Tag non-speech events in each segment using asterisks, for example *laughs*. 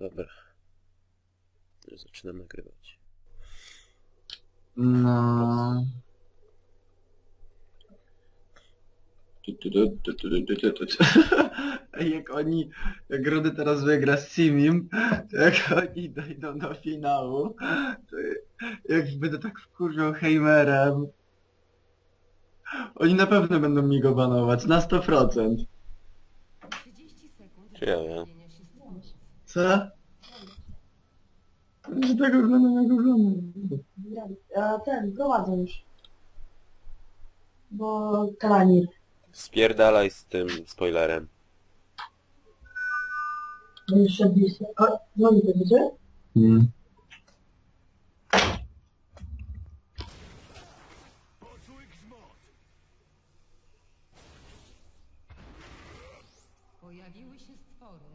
Dobra. Zaczynam nagrywać. No. *laughs* Jak oni, jak Rudy teraz wygra z Simim, to jak oni dojdą do finału, to jak będę tak wkurwiał Heimerem, oni na pewno będą mi go banować, na 100%. 30 sekund Czy ja wiem? Co? Że tak oglądam jak oglądam. A ten, prowadzę już. Bo Kalanir. Spierdalaj z tym spoilerem. Jeszcze blisko. O, dzwoni to wiecie? Pojawiły się stwory.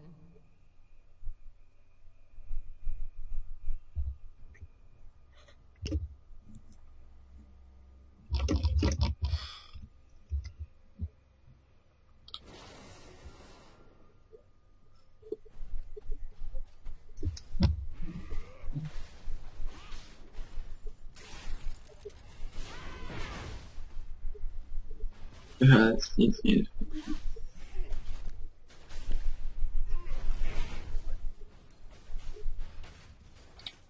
Nic, nic, nic.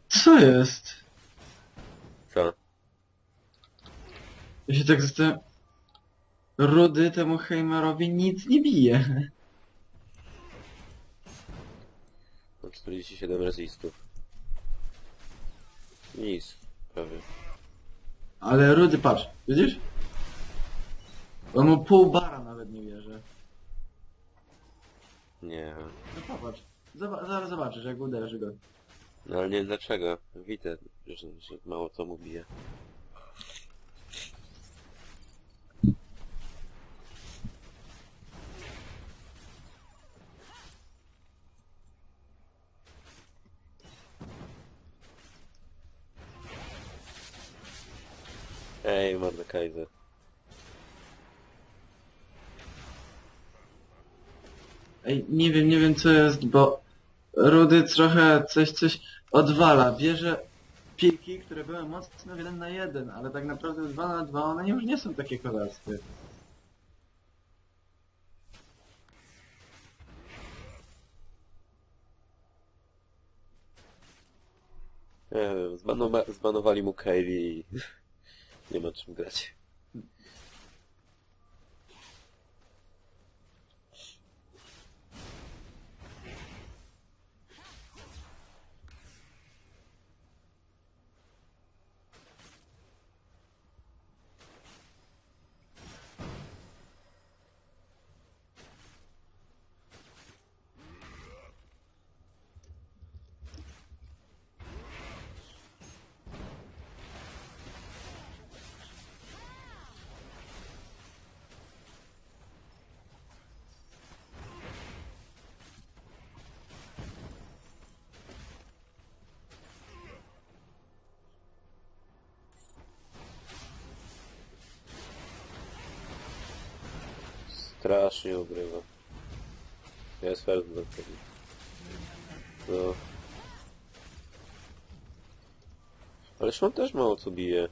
Co jest? Co? Ja się tak zastanawiam... Rudy temu Heimerowi nic nie bije. Mam 47 rezistów. Nic, prawie. Ale Rudy, patrz, widzisz? On mu pół bara nawet nie bierze. Nie. No popatrz. Zoba zaraz zobaczysz, jak uderzy go. No ale nie wiem dlaczego. Widzę, że, że mało to mu bije. Ej, Mordekaiser. Ej, nie wiem, nie wiem co jest, bo Rudy trochę coś, coś odwala. Bierze piki, które były mocno w 1 na 1, ale tak naprawdę 2 na 2 one już nie są takie kozackie. Nie wiem, zbanowa zbanowali mu Kaylee i *laughs* nie ma czym grać. Strasznie ogrywa. Jest fair do tego. No. Ależ on też mało co bije.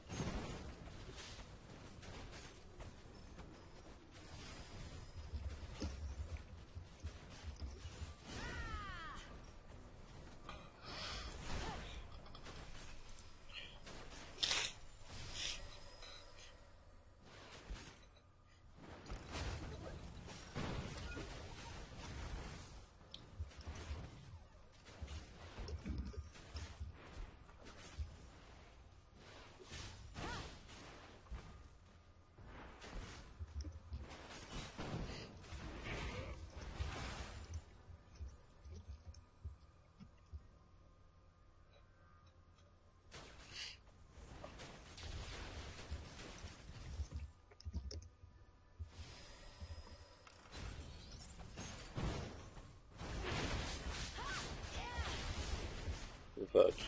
Patrz.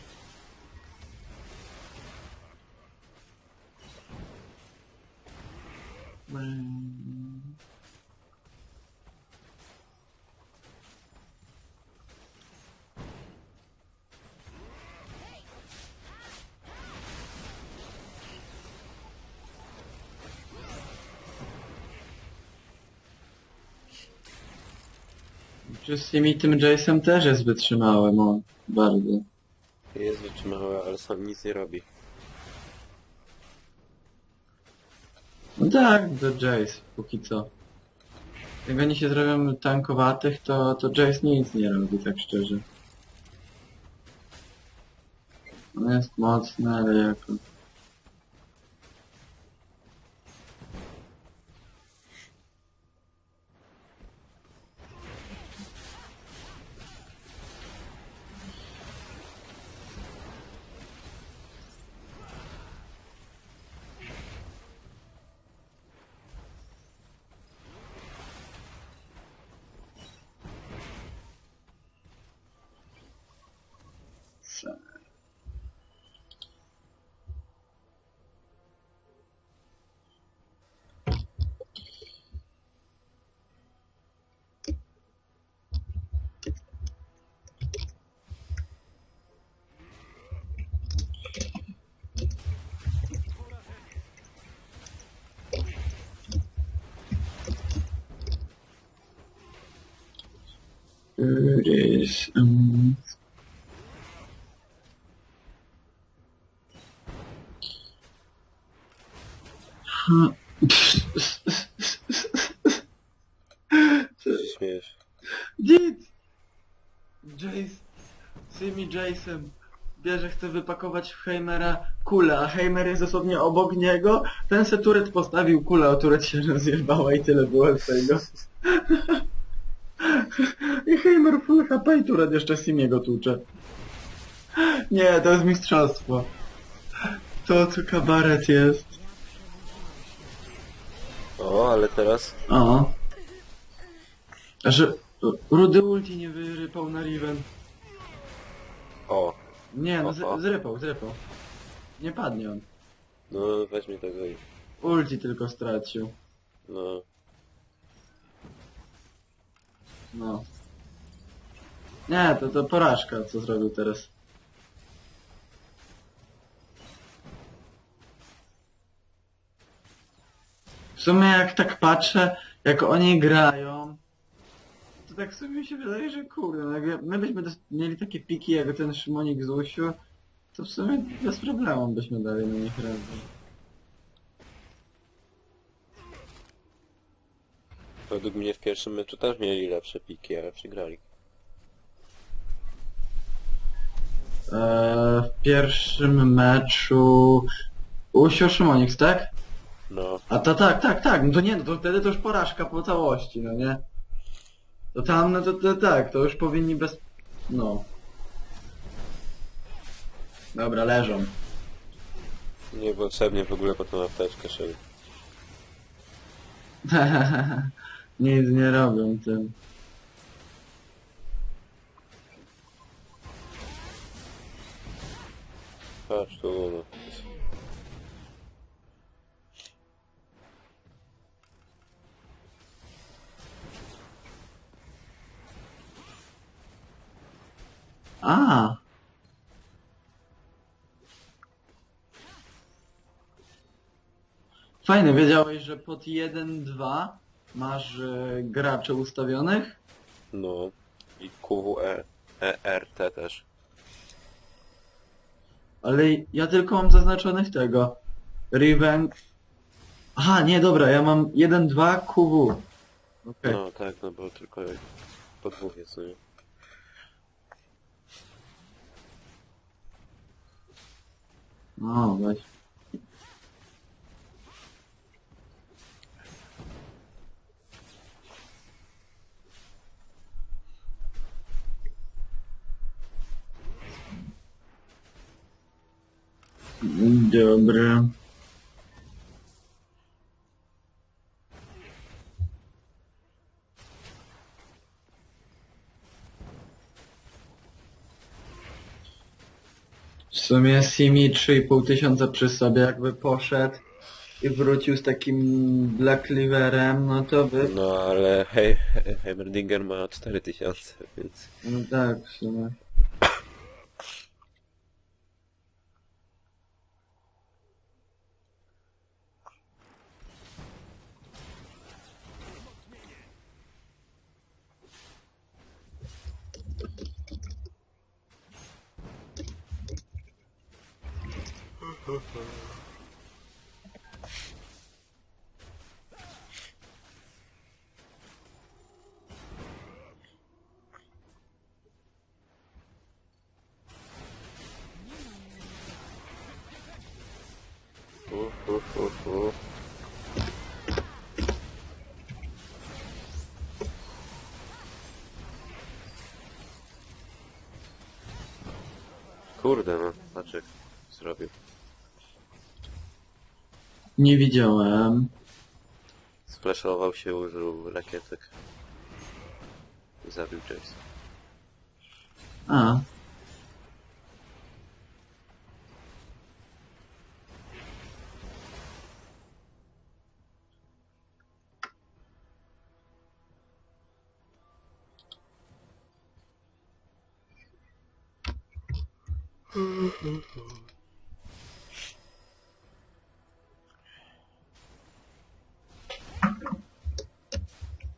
Czy z tymi tym Jace'em też jest wytrzymałem, o, bardzo. Sam nic nie robi. No tak, to Jace, póki co. Jak oni się zrobią tankowatych, to, to Jace nic nie robi, tak szczerze. On jest mocny, ale jako... It is, um... Ha- Co się śmiejesz? Dit! Jace, tymi Jace'em bierze, chce wypakować w Heimera kulę, a Heimer jest dosłownie obok niego. Ten se turet postawił kulę, a turet się rozjebała i tyle było z tego. HP i turet jeszcze Simiego tłucze. Nie, to jest mistrzostwo. To co kabaret jest. O, ale teraz... O. Że Rudy ulti nie wyrypał na Riven. O, Nie, no z, zrypał, zrypał. Nie padnie on. no weźmie tego i... Ulti tylko stracił. No, No. Nie, to to porażka, co zrobił teraz. W sumie jak tak patrzę, jak oni grają, to tak sobie mi się wydaje, że kurde, no jak my byśmy mieli takie piki jak ten Szymonik z Usiu, to w sumie bez problemu byśmy dali na nich radę. według mnie w pierwszym meczu też mieli lepsze piki, ale przegrali. Eee, w pierwszym meczu Usio Szymonix, tak? No, A to tak, tak, tak, no to nie, no to wtedy to już porażka po całości, no nie? To tam, no to, to tak, to już powinni bez... no. Dobra, leżą. niepotrzebnie w ogóle po tą apteczkę szedł. *laughs* Nic nie robią tym. Patrz tu, no. A. Fajne, wiedziałeś, że pod 1-2 masz e, graczy ustawionych? No. I QWE, ERT też. Ale ja tylko mam zaznaczonych tego. Riven. Aha, nie, dobra, ja mam 1-2 QW. Okej. No tak, no bo tylko po dwóch jest, no nie? No, weź. Dobra. sumie Simi 3,5 tysiąca przy sobie jakby poszedł i wrócił z takim Black Liverem, no to by... No ale hej, Heimerdinger ma 4000, więc... No tak, w sumie. Kurde no, patrz jak zrobił. Nie widziałem. Sflashował się, użył rakietek. I zabił Jace. A.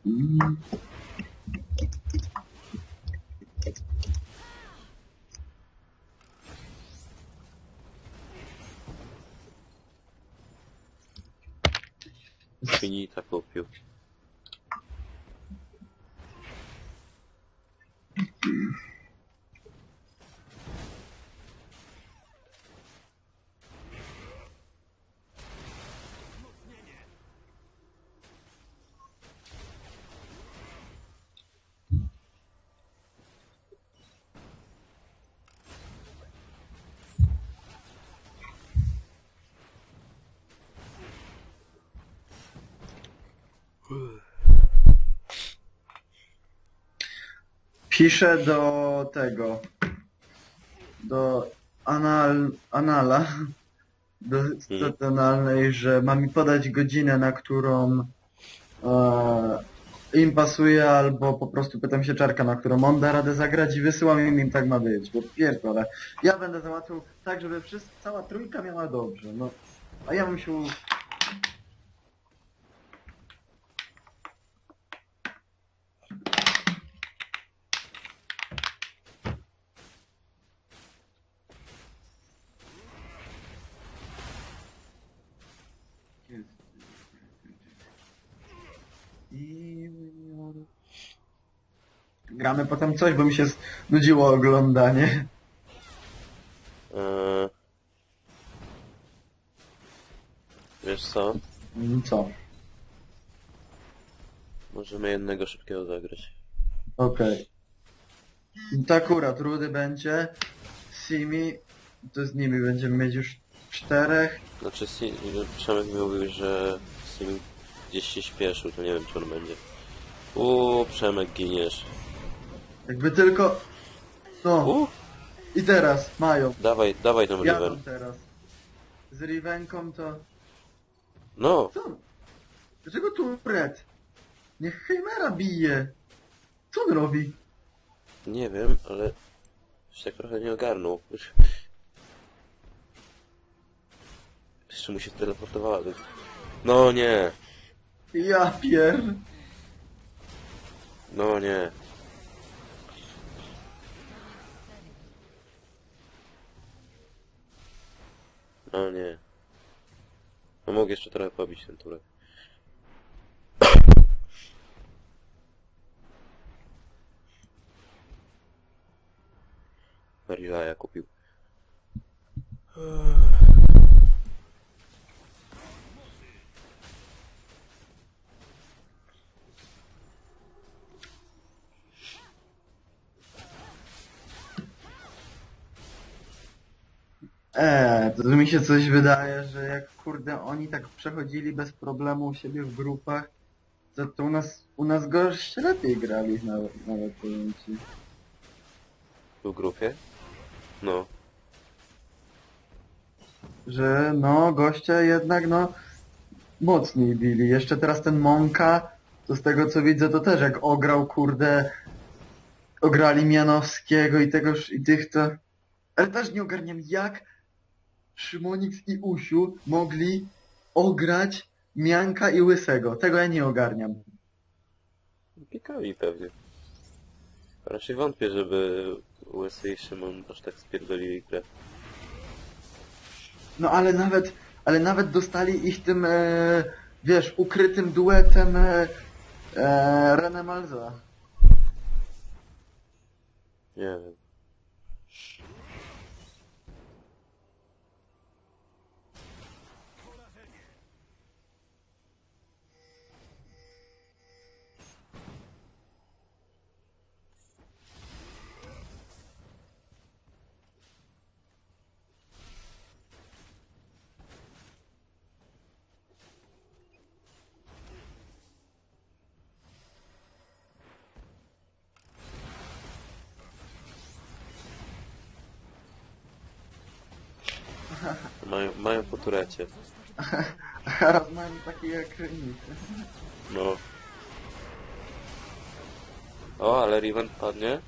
Mm. Finita kupił. Piszę do tego. Do anal, anala. Do strony analnej, że ma mi podać godzinę, na którą e, im pasuje, albo po prostu pytam się czarka, na którą on da radę zagrać i wysyłam im, im tak ma być, bo pierdolę. Ja będę załatwił tak, żeby wszyscy, cała trójka miała dobrze, no. A ja bym się... u- I... Gramy potem coś, bo mi się nudziło oglądanie. Eee... Wiesz co? Mm, Co? Możemy jednego szybkiego zagrać. Okej. To akurat rudy będzie. Simi, to z nimi będziemy mieć już czterech. Znaczy, si- Przemek mówił, że Sim gdzieś się śpieszył, to nie wiem, czy on będzie. Uuu, Przemek, giniesz. Jakby tylko... No, i teraz mają. dawaj, dawaj tą Jadą Riven. teraz. Z Rivenką to... No, Co? Dlaczego tu Red? Niech Heimera bije. Co on robi? nie wiem, ale już tak trochę nie ogarnął. Już- *laughs* Jeszcze mu się teleportowała. do- No nie, Ja pier... no nie. No nie. No mógł jeszcze trochę pobić ten turek. *coughs* Marilaja kupił. Eee, to mi się coś wydaje, że jak kurde oni tak przechodzili bez problemu u siebie w grupach, to, to u nas u nas goście lepiej grali nawet, nawet powiem ci. W grupie? No. że no goście jednak no mocniej bili. Jeszcze teraz ten Monka, to z tego co widzę to też jak ograł kurde ograli Mianowskiego i tegoż i tych to ale też nie ogarniam jak Szymonix i Usiu mogli ograć Mianka i Łysego. Tego ja nie ogarniam. Pikali pewnie. Raczej wątpię, żeby Łysy i Szymon aż tak spierdolili grę. No ale nawet, ale nawet dostali ich tym, e, wiesz, ukrytym duetem e, e, René Malza. Nie wiem. Mają, mają po turecie. *laughs* A teraz mają takie jak nic. No. O, ale Riven padnie?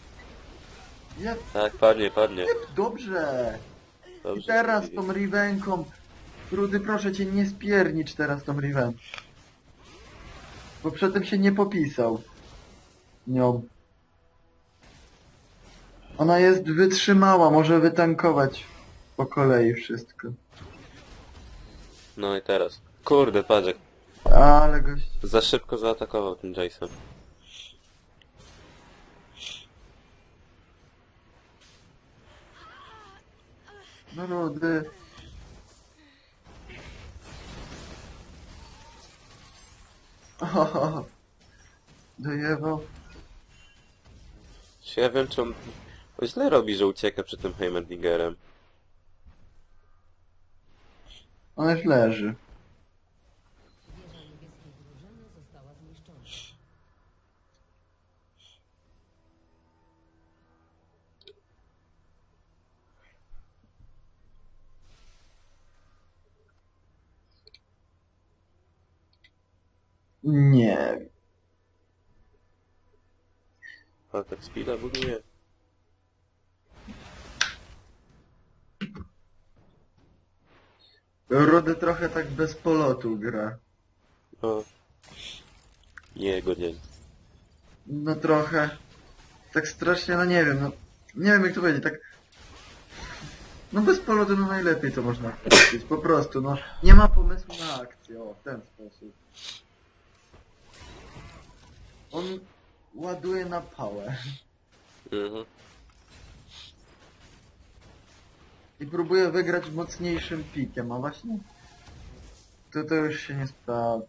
Jak Tak, padnie, padnie. dobrze! I Dobrze. teraz tą Rivenką. Rudy, proszę cię, nie spiernicz teraz tą Riven. Bo przedtem się nie popisał. Nią. Ona jest wytrzymała, może wytankować po kolei wszystko. No i teraz. Kurde, patrz, jak Ale gość... za szybko zaatakował ten Jason. No Rudy... O, dojewał. Czy Ja wiem, czy on... on źle robi, że ucieka przed tym Heimerdingerem. On już leży. Nie. A tak speeda buduje. Rudy trochę tak bez polotu gra. No. Nie jego dzień. No trochę. Tak strasznie, no nie wiem, no. Nie wiem jak to powiedzieć, tak... No bez polotu no najlepiej to można powiedzieć, po prostu, no. Nie ma pomysłu na akcję, o, w ten sposób. On ładuje na pałę Mhm. I próbuje wygrać mocniejszym pikiem, a właśnie... To to już się nie sprawdza.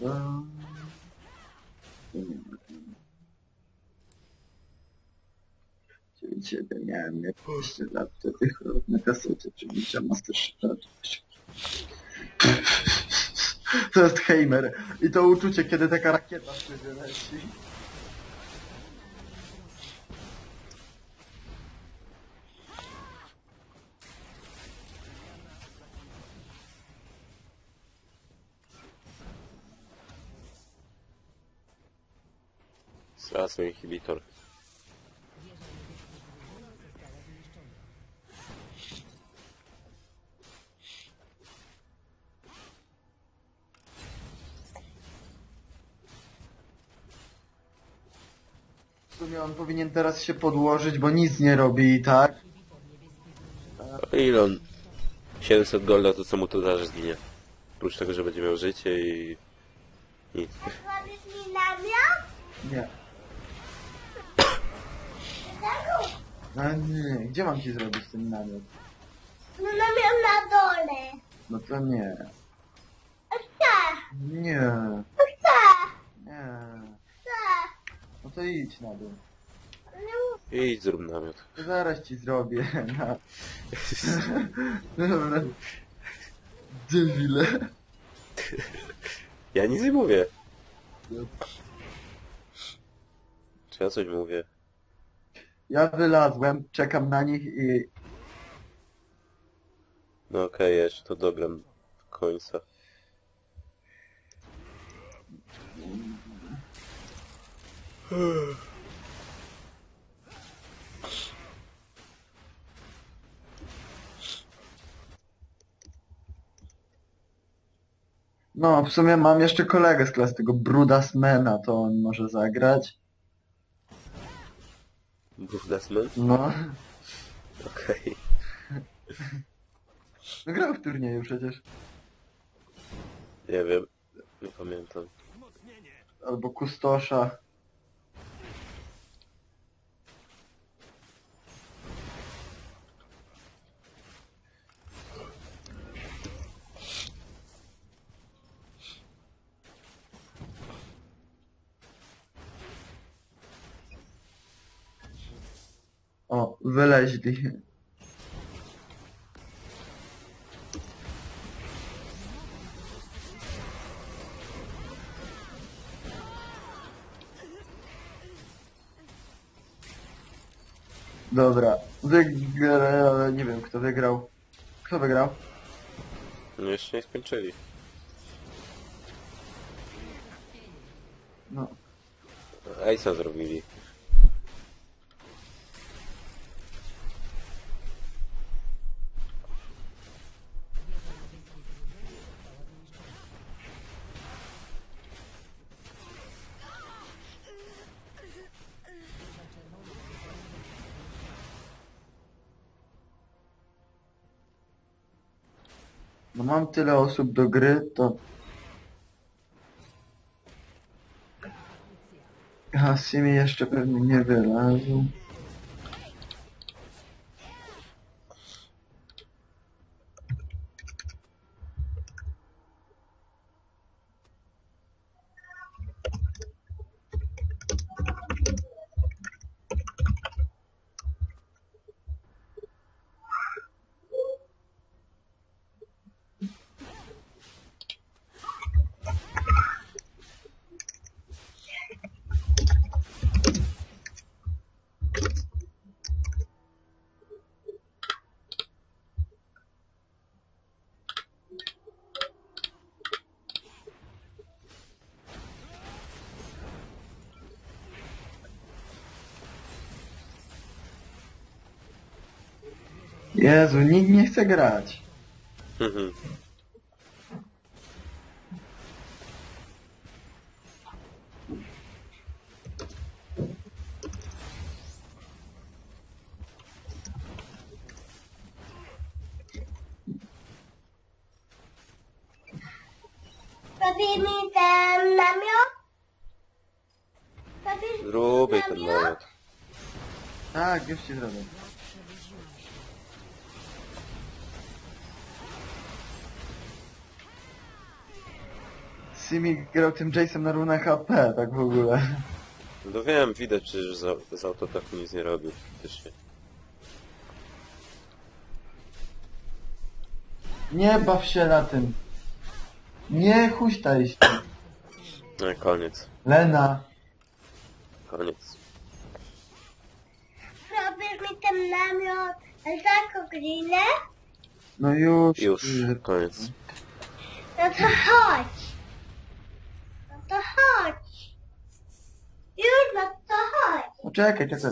No. Czyli ciebie miałem jak 20 lat wtedy na kasecie, czyli cię Master. To jest Heimer. I to uczucie, kiedy taka rakieta z ciebie leci. Stracę inhibitor. W sumie on powinien teraz się podłożyć, bo nic nie robi i tak. A ile on? 700 golda, to co mu to darzy zginie? Oprócz tego, że będzie miał życie i... Nic. Robisz mi namiot? Nie. A nie, gdzie mam ci zrobić ten namiot? No namiot na dole. No to nie. Chcę, Nie. chcę, Nie. chcę. No to idź na dół. No, Idź zrób namiot. To zaraz ci zrobię. No. Dobra. Debile. Ja nic nie mówię. Czy ja coś mówię? Ja wylazłem, czekam na nich i... No okej, ja jeszcze to dogram w końca. No, w sumie mam jeszcze kolegę z klasy, tego Brudasmana, to on może zagrać. Buddhasman? No, Okej. *laughs* no grał w turnieju przecież. Nie wiem. Nie pamiętam. Albo Kustosza. O, wyleźli. Dobra, wygra... nie wiem kto wygrał. Kto wygrał? No jeszcze nie skończyli. No. Ejsa zrobili. No mam tyle osób do gry, to... A Simi jeszcze pewnie nie wylazł. Jezu, nikt nie chce grać. Mhm. Robi mi ten namiot? Robisz Zrobię ten namiot. Tak, już ci zrobię. Simi grał tym Jace'em na równe HP, tak w ogóle. No wiem, widać przecież, że za, z autotaku nic nie robił praktycznie. Nie baw się na tym. Nie huśtaj się. No i koniec. Lena. Koniec. Robisz mi ten namiot za koglinę? No już. Już, koniec. No to chodź. No to chodź. Już, no to chodź. Poczekaj, czekaj.